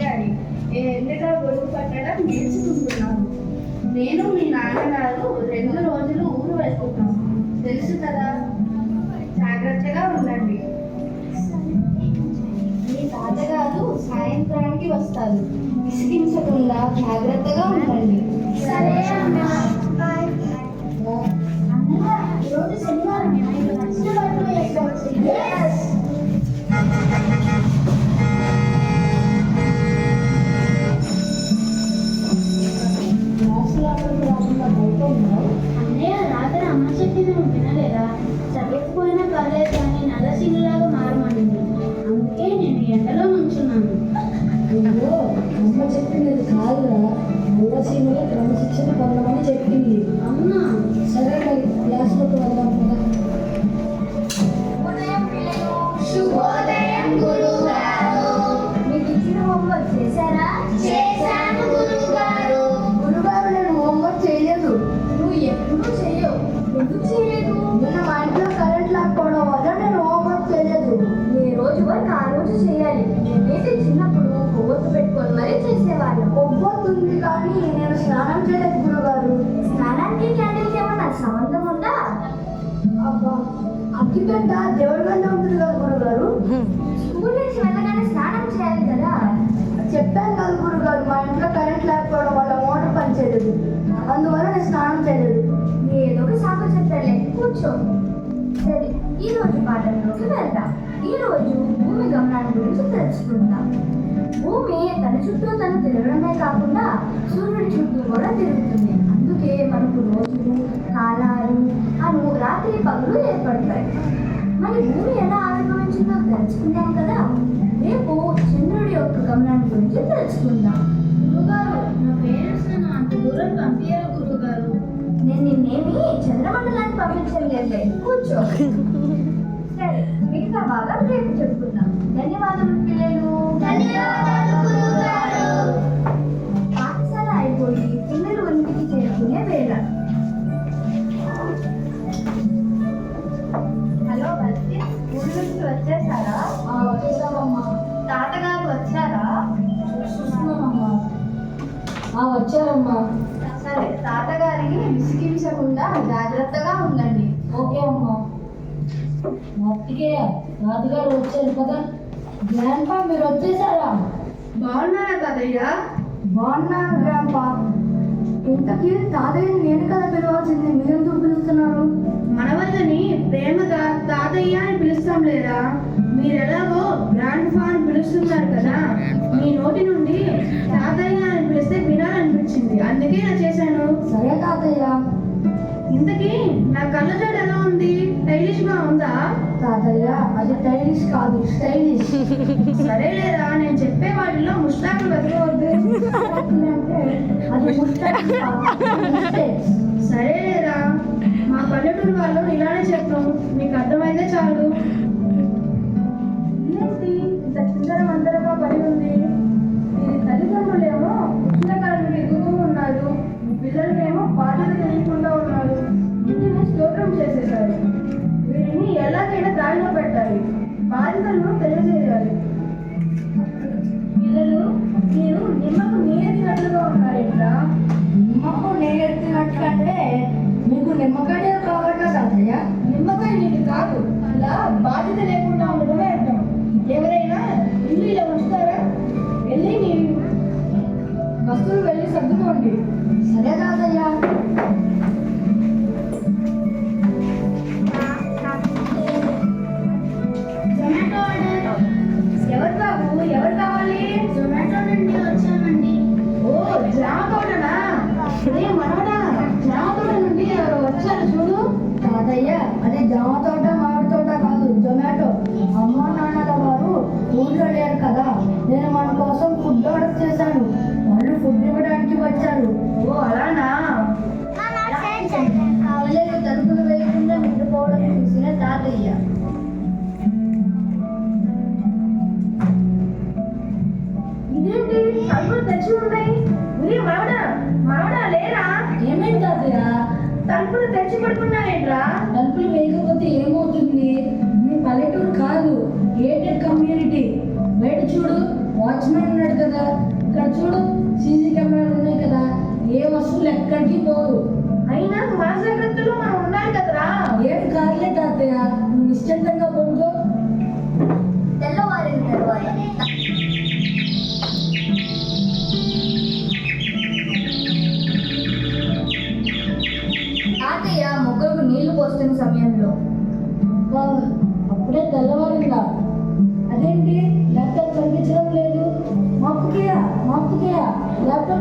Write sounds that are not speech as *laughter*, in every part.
తెలియాలి ఎండగా గొడుగు పట్టడం నేర్చుకుంటున్నాను నేను మీ నాన్నగారు రెండు రోజులు ఊరు వెళ్తున్నాం తెలుసు కదా? జాగ్రత్తగా ఉండండి. మీ తాతగారు సాయంత్రానికి వస్తారు. విసిగించకుండా జాగ్రత్తగా ఉండండి. సరే అమ్మా. ఈరోజు Thank you. కొవ్వొత్తుంది కానీ నేను స్నానం చేయలేదు గురుగారు. స్నానానికి క్యాండిల్కి ఏమన్నా సంబంధం ఉందా? అబ్బా అగ్గిపెట్ట దేవుడి గంట ఉంటుంది కదా గురుగారు. స్కూల్ నుంచి వెళ్ళగానే స్నానం చేయాలి కదా? చెప్పాను కదా గురుగారు మా ఇంట్లో కరెంట్ లేకపోవడం వల్ల మోటార్ పనిచేయలేదు. అందువల్ల నేను స్నానం చేయలేదు. ఏదో ఒక సాకు చెప్తాలే కూర్చో. సరే ఈ రోజు పాఠంలోకి వెళ్దాం. ఈ రోజు భూమి గమనాన్ని గురించి తెలుసుకుందాం. భూమి తన చుట్టూ తను తిరగడమే కాకుండా సూర్యుడి చుట్టూ కూడా తిరుగుతుంది. అందుకే మనకు రోజులు కాలాలు అను రాత్రి పగలు ఏర్పడతాయి. మరి భూమి ఎలా ఆవిర్భవించిందో తెలుసుకుందాం కదా. రేపు చంద్రుడి యొక్క గమనాన్ని గురించి తెలుసుకుందాం. గురుగారు నా పేరెంట్స్ నన్ను అంత దూరం పంపించారు గురుగారు. నేను నిన్నేమి చంద్రమండలానికి పంపించలేదులే కూర్చో. *laughs* సరే. మిగతా భాగం రేపు చెప్పుకుందాం. ధన్యవాదాలు పిల్లలు పాఠశాల అయిపోయి పిల్లలు ఇంటికి చేరుకునే వేళ. హలో బల్సి ఊరి నుంచి వచ్చేసారా వచ్చేసామమ్మా. తాతగారు వచ్చారా? వచ్చారమ్మా. సరే తాతగారిని విసిగించకుండా జాగ్రత్తగా ఉండండి. అప్పటికే రాజుగారు వచ్చారు కదా. గ్రాండ్ మీరు వచ్చేసారా? బాగున్నారా తాతయ్య? బాగున్నాను గ్రాంపా ఇంతకీ తాతయ్యని నేను కదా పిలవాల్సింది మీరెందుకు పిలుస్తున్నారు? మనవల్లని ప్రేమగా తాతయ్య అని పిలుస్తాం లేదా? మీరెలాగో గ్రాండ్ ఫా అని పిలుస్తున్నారు కదా. మీ నోటి నుండి తాతయ్య అని పిలిస్తే వినాలనిపించింది. అందుకే ఇలా చేశాను. సరే తాతయ్య. ఇంతకీ నా కళ్ళజోడు ఎలా తాతయ్య అది స్టైలిష్ కాదు స్టైలిష్ *laughs* సరే లేదా నేను చెప్పే వాటిలో ముష్టాకులు వెతకవద్దు *laughs* అది ముస్టేక్ 然后嘞。అదే మనవడా మాట్లాడుతున్నావేంట్రా డబ్బులు వేయకపోతే ఏమవుతుంది? మీ పల్లెటూరు కాదు గేటెడ్ కమ్యూనిటీ బయట చూడు వాచ్మెన్ ఉన్నాడు కదా. ఇక్కడ చూడు సీసీ కెమెరాలు ఉన్నాయి కదా. ఏ వస్తువులు ఎక్కడికి పోరు అయినా మా జాగ్రత్తలో మనం ఉండాలి కదరా. ఏం కాదులే తాతయ్య నువ్వు నిశ్చింతంగా పొందుకో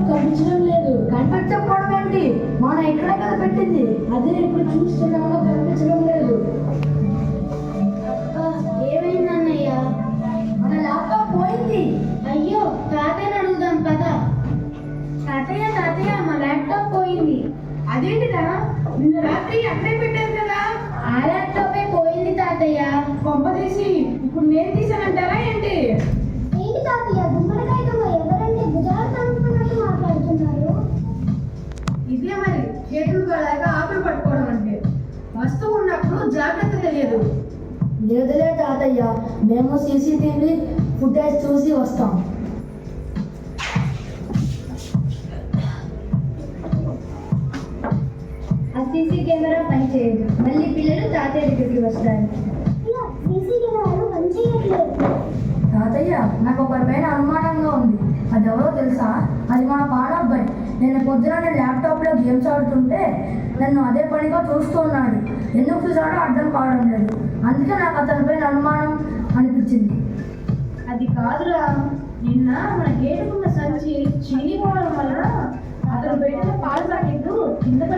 కనిపించడం లేదు. కనిపించకపోవడం ఏంటి మనం ఇక్కడే కదా పెట్టింది. అదే ఇప్పుడు చూస్తున్నామో కనిపించడం లేదు. మన ల్యాప్టాప్ పోయింది. అయ్యో తాతయ్యని అడుగుదాం పద. తాతయ్య తాతయ్య మా ల్యాప్టాప్ పోయింది. నిన్న? రాత్రి అక్కడే పెట్టారు లేదులే తాతయ్య మేము సీసీటీవీ ఫుటేజ్ చూసి వస్తాం. ఆ సీసీ కెమెరా పనిచేయదు మళ్ళీ పిల్లలు తాతయ్య దగ్గరికి వస్తారు. సీసీ కెమెరాలు పనిచేయట్లేదు తాతయ్య నాకు ఒకరిపైన అనుమానంగా ఉంది. అది ఎవరో తెలుసా? అది మన పాడబ్బాయి. నేను పొద్దున ల్యాప్టాప్లో గేమ్స్ ఆడుతుంటే నన్ను అదే పనిగా చూస్తూ ఉన్నాడు. ఎందుకు చూసాడో అర్థం కావడం లేదు. అందుకే నాకు అతనిపైన అనుమానం అనిపించింది. అది కాదురా. నిన్న మన గేటుకున్న సంచి చినిపోవడం వల్ల అతను పెట్టిన పాలు ప్యాకెట్ కింద